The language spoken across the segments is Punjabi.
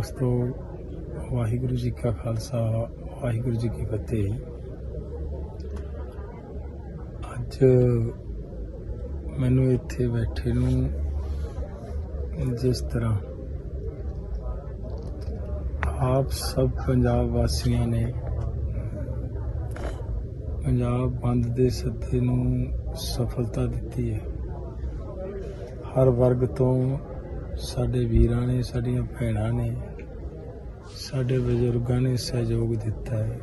ਦੋਸਤੋ ਵਾਹਿਗੁਰੂ ਜੀ ਕਾ ਖਾਲਸਾ, ਵਾਹਿਗੁਰੂ ਜੀ ਕੀ ਫਤਿਹ। ਅੱਜ ਮੈਨੂੰ ਇੱਥੇ ਬੈਠੇ ਨੂੰ ਜਿਸ ਤਰ੍ਹਾਂ ਆਪ ਸਭ ਪੰਜਾਬ ਵਾਸੀਆਂ ਨੇ ਪੰਜਾਬ ਬੰਦ ਦੇ ਸੱਦੇ ਨੂੰ ਸਫਲਤਾ ਦਿੱਤੀ ਹੈ। ਹਰ ਵਰਗ ਤੋਂ ਸਾਡੇ ਵੀਰਾਂ ਨੇ, ਸਾਡੀਆਂ ਭੈਣਾਂ ਨੇ ਸਾਡੇ ਬਜ਼ੁਰਗਾਂ ਨੇ ਸਹਿਯੋਗ ਦਿੱਤਾ ਹੈ।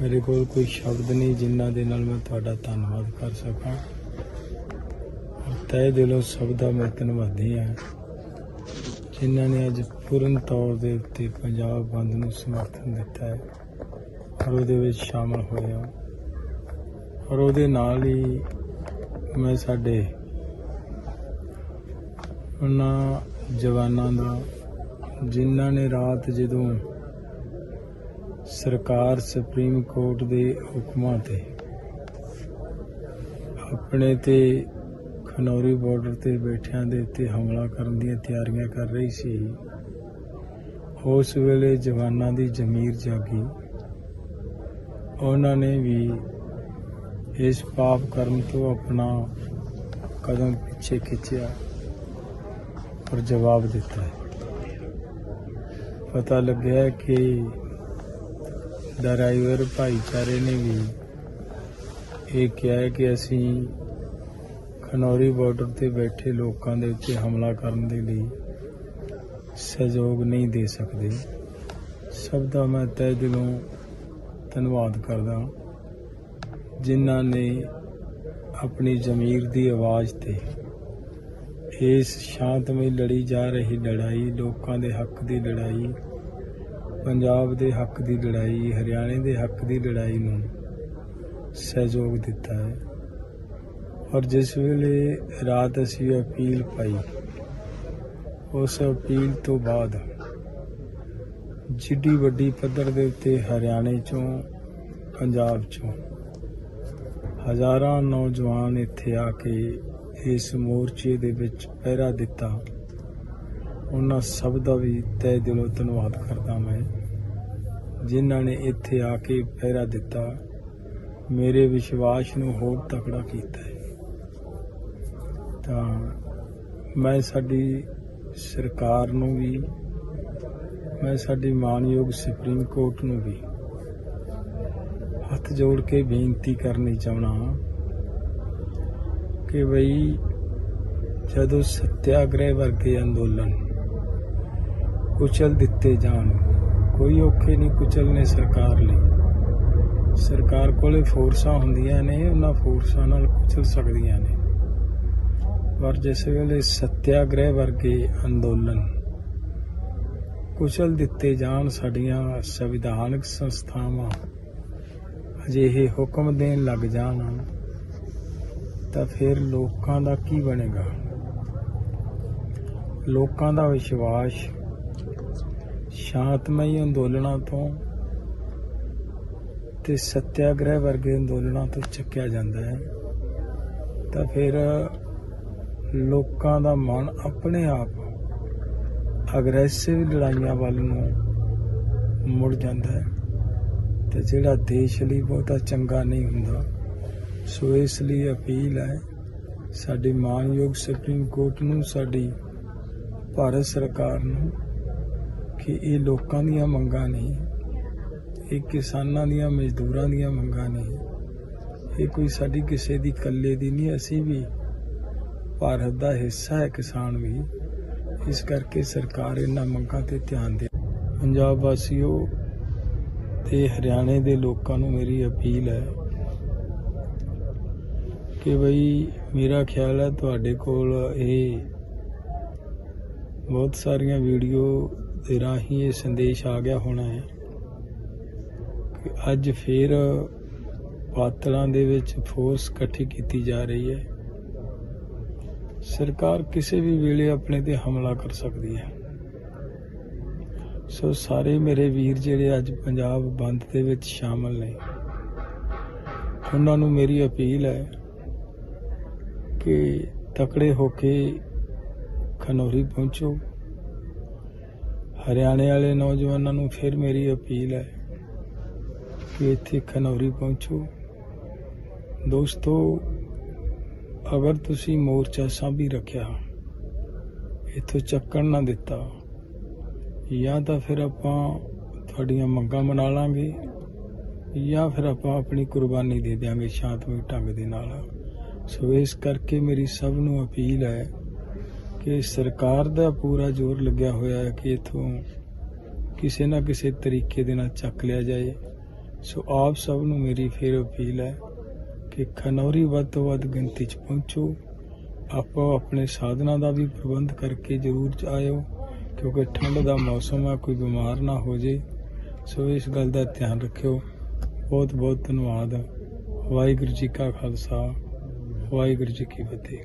ਮੇਰੇ ਕੋਲ ਕੋਈ ਸ਼ਬਦ ਨਹੀਂ ਜਿਨ੍ਹਾਂ ਦੇ ਨਾਲ ਮੈਂ ਤੁਹਾਡਾ ਧੰਨਵਾਦ ਕਰ ਸਕਾਂ। ਔਰ ਦਿਲੋਂ ਸਭ ਦਾ ਮੈਂ ਧੰਨਵਾਦੀ ਹਾਂ, ਜਿਨ੍ਹਾਂ ਨੇ ਅੱਜ ਪੂਰਨ ਤੌਰ ਦੇ ਉੱਤੇ ਪੰਜਾਬ ਬੰਦ ਨੂੰ ਸਮਰਥਨ ਦਿੱਤਾ ਹੈ ਔਰ ਉਹਦੇ ਵਿੱਚ ਸ਼ਾਮਲ ਹੋਏ ਹਾਂ ਔਰ ਉਹਦੇ ਨਾਲ ਹੀ ਮੈਂ ਸਾਡੇ ਉਹਨਾਂ ਜਵਾਨਾਂ ਦਾ ਜਿਨ੍ਹਾਂ ਨੇ ਰਾਤ ਜਦੋਂ ਸਰਕਾਰ ਸੁਪਰੀਮ ਕੋਰਟ ਦੇ ਹੁਕਮਾਂ ਤੇ ਆਪਣੇ ਤੇ ਖਨੌਰੀ ਬਾਰਡਰ ਤੇ ਬੈਠਿਆਂ ਦੇ ਉੱਤੇ ਹਮਲਾ ਕਰਨ ਦੀਆਂ ਤਿਆਰੀਆਂ ਕਰ ਰਹੀ ਸੀ, ਉਸ ਵੇਲੇ ਜਵਾਨਾਂ ਦੀ ਜ਼ਮੀਰ ਜਾਗੀ। ਉਹਨਾਂ ਨੇ ਵੀ ਇਸ ਪਾਪ ਕਰਮ ਤੋਂ ਆਪਣਾ ਕਦਮ ਪਿੱਛੇ ਖਿੱਚਿਆ ਪਰ ਜਵਾਬ ਦਿੱਤਾ। ਪਤਾ ਲੱਗਿਆ ਕਿ ਡਰਾਈਵਰ ਭਾਈਚਾਰੇ ਨੇ ਵੀ ਇਹ ਕਿਹਾ ਕਿ ਅਸੀਂ ਖਨੌਰੀ ਬਾਰਡਰ ਤੇ ਬੈਠੇ ਲੋਕਾਂ ਦੇ ਉੱਤੇ ਹਮਲਾ ਕਰਨ ਦੇ ਲਈ ਸਹਿਯੋਗ ਨਹੀਂ ਦੇ ਸਕਦੇ। ਸਭ ਦਾ ਮੈਂ ਤਹਿ ਦਿਲੋਂ ਧੰਨਵਾਦ ਕਰਦਾ ਜਿਨ੍ਹਾਂ ਨੇ ਆਪਣੀ ਜ਼ਮੀਰ ਦੀ ਆਵਾਜ਼ ਤੇ ਇਸ ਸ਼ਾਂਤਮਈ ਲੜੀ ਜਾ ਰਹੀ ਲੜਾਈ, ਲੋਕਾਂ ਦੇ ਹੱਕ ਦੀ ਲੜਾਈ, ਪੰਜਾਬ ਦੇ ਹੱਕ ਦੀ ਲੜਾਈ, ਹਰਿਆਣੇ ਦੇ ਹੱਕ ਦੀ ਲੜਾਈ ਨੂੰ ਸਹਿਯੋਗ ਦਿੱਤਾ ਹੈ। ਔਰ ਜਿਸ ਵੇਲੇ ਰਾਤ ਅਸੀਂ ਅਪੀਲ ਪਾਈ, ਉਸ ਅਪੀਲ ਤੋਂ ਬਾਅਦ ਜਿੱਡੀ ਵੱਡੀ ਪੱਧਰ ਦੇ ਉੱਤੇ ਹਰਿਆਣੇ ਚੋਂ, ਪੰਜਾਬ ਚੋਂ ਹਜ਼ਾਰਾਂ ਨੌਜਵਾਨ ਇੱਥੇ ਆ ਕੇ ਇਸ ਮੋਰਚੇ ਦੇ ਵਿੱਚ ਪਹਿਰਾ ਦਿੱਤਾ। ਉਹਨਾਂ ਸਭ ਦਾ ਵੀ ਤਹਿ ਦਿਲੋਂ ਧੰਨਵਾਦ ਕਰਦਾ ਮੈਂ, ਜਿਨ੍ਹਾਂ ਨੇ ਇੱਥੇ ਆ ਕੇ ਪਹਿਰਾ ਦਿੱਤਾ। ਮੇਰੇ ਵਿਸ਼ਵਾਸ ਨੂੰ ਹੋਰ ਤਕੜਾ ਕੀਤਾ ਹੈ। ਤਾਂ ਮੈਂ ਸਾਡੀ ਸਰਕਾਰ ਨੂੰ ਵੀ, ਮੈਂ ਸਾਡੀ ਮਾਨਯੋਗ ਸੁਪਰੀਮ ਕੋਰਟ ਨੂੰ ਵੀ ਹੱਥ ਜੋੜ ਕੇ ਬੇਨਤੀ ਕਰਨੀ ਚਾਹਣਾ ਕਿ ਬਈ ਜਦੋਂ ਸਤਿਆਗ੍ਰਹਿ ਵਰਗੇ ਅੰਦੋਲਨ ਕੁਚਲ ਦਿੱਤੇ ਜਾਣ, ਕੋਈ ਔਖੇ ਨਹੀਂ ਕੁਚਲਨੇ ਸਰਕਾਰ ਲਈ। ਸਰਕਾਰ ਕੋਲੇ ਫੋਰਸਾਂ ਹੁੰਦੀਆਂ ਨੇ, ਉਹਨਾਂ ਫੋਰਸਾਂ ਨਾਲ ਕੁਚਲ ਸਕਦੀਆਂ ਨੇ। ਪਰ ਜਿਸ ਵੇਲੇ ਸਤਿਆਗ੍ਰਹਿ ਵਰਗੇ ਅੰਦੋਲਨ ਕੁਚਲ ਦਿੱਤੇ ਜਾਣ, ਸਾਡੀਆਂ ਸੰਵਿਧਾਨਕ ਸੰਸਥਾਵਾਂ ਅਜਿਹੇ ਹੁਕਮ ਦੇਣ ਲੱਗ ਜਾਣ ਤਾਂ ਫਿਰ ਲੋਕਾਂ ਦਾ ਕੀ ਬਣੇਗਾ? ਲੋਕਾਂ ਦਾ ਵਿਸ਼ਵਾਸ ਸ਼ਾਂਤਮਈ ਅੰਦੋਲਨਾਂ ਤੋਂ ਤੇ ਸਤਿਆਗ੍ਰਹਿ ਵਰਗੇ ਅੰਦੋਲਨਾਂ ਤੋਂ ਚੱਕਿਆ ਜਾਂਦਾ ਹੈ। ਤਾਂ ਫਿਰ ਲੋਕਾਂ ਦਾ ਮਨ ਆਪਣੇ ਆਪ ਅਗਰੈਸਿਵ ਲੜਾਈਆਂ ਵੱਲ ਨੂੰ ਮੁੜ ਜਾਂਦਾ ਹੈ ਤੇ ਜਿਹੜਾ ਦੇਸ਼ ਲਈ ਬਹੁਤਾ ਚੰਗਾ ਨਹੀਂ ਹੁੰਦਾ ਸੋ ਇਸ ਲਈ ਅਪੀਲ ਹੈ, ਸਾਡੇ ਮਾਨਯੋਗ ਸੁਪਰੀਮ ਕੋਰਟ ਨੂੰ, ਸਾਡੀ ਭਾਰਤ ਸਰਕਾਰ ਨੂੰ ਕਿ ਇਹ ਲੋਕਾਂ ਦੀਆਂ ਮੰਗਾਂ ਨਹੀਂ, ਇਹ ਕਿਸਾਨਾਂ ਦੀਆਂ, ਮਜ਼ਦੂਰਾਂ ਦੀਆਂ ਮੰਗਾਂ ਨਹੀਂ, ਇਹ ਕੋਈ ਸਾਡੀ ਕਿਸੇ ਦੀ ਇਕੱਲੇ ਦੀ ਨਹੀਂ, ਅਸੀਂ ਵੀ ਭਾਰਤ ਦਾ ਹਿੱਸਾ ਹੈ ਕਿਸਾਨ ਵੀ, ਇਸ ਕਰਕੇ ਸਰਕਾਰ ਇਹਨਾਂ ਮੰਗਾਂ ਤੇ ਧਿਆਨ ਦੇ। ਪੰਜਾਬ ਵਾਸੀਓ ਤੇ ਹਰਿਆਣੇ ਦੇ ਲੋਕਾਂ ਨੂੰ ਮੇਰੀ ਅਪੀਲ ਹੈ ਕਿ ਬਈ ਮੇਰਾ ਖਿਆਲ ਹੈ ਤੁਹਾਡੇ ਕੋਲ ਇਹ ਬਹੁਤ ਸਾਰੀਆਂ ਵੀਡੀਓ ਦੇ ਰਾਹੀਂ ਇਹ ਸੰਦੇਸ਼ ਆ ਗਿਆ ਹੋਣਾ ਹੈ ਕਿ ਅੱਜ ਫੇਰ ਪਾਤਲਾਂ ਦੇ ਵਿੱਚ ਫੋਰਸ ਇਕੱਠੀ ਕੀਤੀ ਜਾ ਰਹੀ ਹੈ। ਸਰਕਾਰ ਕਿਸੇ ਵੀ ਵੇਲੇ ਆਪਣੇ ਤੇ ਹਮਲਾ ਕਰ ਸਕਦੀ ਹੈ। ਸੋ ਸਾਰੇ ਮੇਰੇ ਵੀਰ ਜਿਹੜੇ ਅੱਜ ਪੰਜਾਬ ਬੰਦ ਦੇ ਵਿੱਚ ਸ਼ਾਮਲ ਨੇ, ਉਹਨਾਂ ਨੂੰ ਮੇਰੀ ਅਪੀਲ ਹੈ ਕਿ ਤਕੜੇ ਹੋ ਕੇ ਖਨੌਰੀ ਪਹੁੰਚੋ। ਹਰਿਆਣੇ ਵਾਲੇ ਨੌਜਵਾਨਾਂ ਨੂੰ ਫਿਰ ਮੇਰੀ ਅਪੀਲ ਹੈ ਕਿ ਇੱਥੇ ਖਨੌਰੀ ਪਹੁੰਚੋ। ਦੋਸਤੋ, ਅਗਰ ਤੁਸੀਂ ਮੋਰਚਾ ਸਾਂਭੀ ਰੱਖਿਆ, ਇੱਥੋਂ ਚੱਕਣ ਨਾ ਦਿੱਤਾ, ਜਾਂ ਤਾਂ ਫਿਰ ਆਪਾਂ ਤੁਹਾਡੀਆਂ ਮੰਗਾਂ ਮਨਾ ਲਾਂਗੇ, ਜਾਂ ਫਿਰ ਆਪਾਂ ਆਪਣੀ ਕੁਰਬਾਨੀ ਦੇ ਦਿਆਂਗੇ ਸ਼ਾਂਤਮਈ ਢੰਗ ਦੇ ਨਾਲ। ਸੋ ਇਸ ਕਰਕੇ ਮੇਰੀ ਸਭ ਨੂੰ ਅਪੀਲ ਹੈ ਕਿ ਸਰਕਾਰ ਦਾ ਪੂਰਾ ਜ਼ੋਰ ਲੱਗਿਆ ਹੋਇਆ ਹੈ ਕਿ ਇਥੋਂ ਕਿਸੇ ਨਾ ਕਿਸੇ ਤਰੀਕੇ ਦੇ ਨਾਲ ਚੱਕ ਲਿਆ ਜਾਏ। ਸੋ ਆਪ ਸਭ ਨੂੰ ਮੇਰੀ ਫਿਰ ਅਪੀਲ ਹੈ ਕਿ ਖਨੌਰੀ ਵੱਧ ਤੋਂ ਵੱਧ ਗਿਣਤੀ 'ਚ ਪਹੁੰਚੋ। ਆਪੋ ਆਪਣੇ ਸਾਧਨਾਂ ਦਾ ਵੀ ਪ੍ਰਬੰਧ ਕਰਕੇ ਜ਼ਰੂਰ ਆਇਓ, ਕਿਉਂਕਿ ਠੰਡ ਦਾ ਮੌਸਮ ਹੈ ਕੋਈ ਬਿਮਾਰ ਨਾ ਹੋ ਜੇ। ਸੋ ਇਸ ਗੱਲ ਦਾ ਧਿਆਨ ਰੱਖਿਓ। ਬਹੁਤ ਬਹੁਤ ਧੰਨਵਾਦ। ਵਾਹਿਗੁਰੂ ਜੀ ਕਾ ਖਾਲਸਾ। ਵਾਹਿਗੁਰੂ ਜੀ ਕੀ ਫਤਿਹ।